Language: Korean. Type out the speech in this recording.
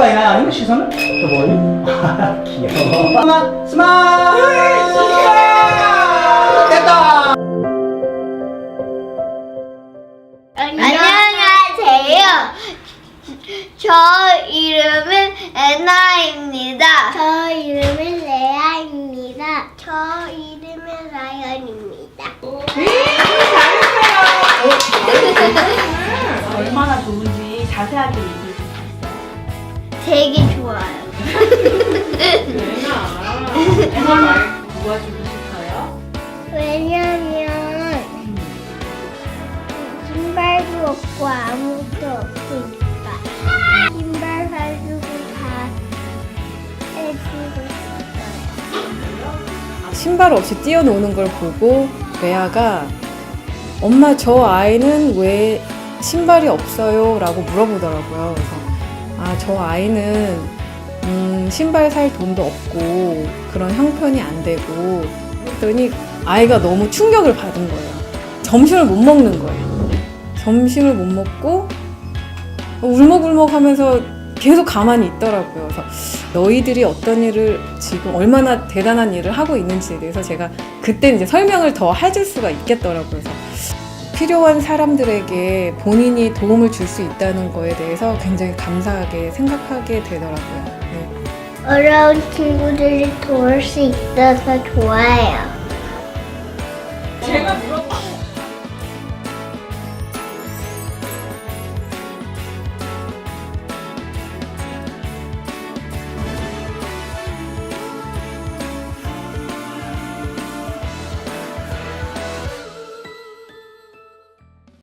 거 아니야? 아니면 시선은? 저 멀리? 귀여워. 스마, 스마일! 됐다! 안녕하세요. 저 이름은 에나입니다. 저 이름은 레아입니다. 저 이름은 라연입니다. 얼마나 좋은지 자세하게 얘기해. 되게 좋아요. 에나 도와주고 싶어요? 왜냐면 신발도 없고 아무것도 없으니까 신발 사주고 다 해주고 싶어요. 신발 없이 뛰어노는 걸 보고 레아가 엄마 저 아이는 왜 신발이 없어요? 라고 물어보더라고요. 그래서 아, 저 아이는 음, 신발 살 돈도 없고 그런 형편이 안 되고 그랬더니 아이가 너무 충격을 받은 거예요. 점심을 못 먹는 거예요. 점심을 못 먹고 울먹울먹 하면서 계속 가만히 있더라고요. 그래서 너희들이 어떤 일을 지금 얼마나 대단한 일을 하고 있는지에 대해서 제가 그때 이제 설명을 더 해줄 수가 있겠더라고요. 그래서 필요한 사람들에게 본인이 도움을 줄 수 있다는 거에 대해서 굉장히 감사하게 생각하게 되더라고요. 네. 어려운 친구들을 도울 수 있어서 좋아요.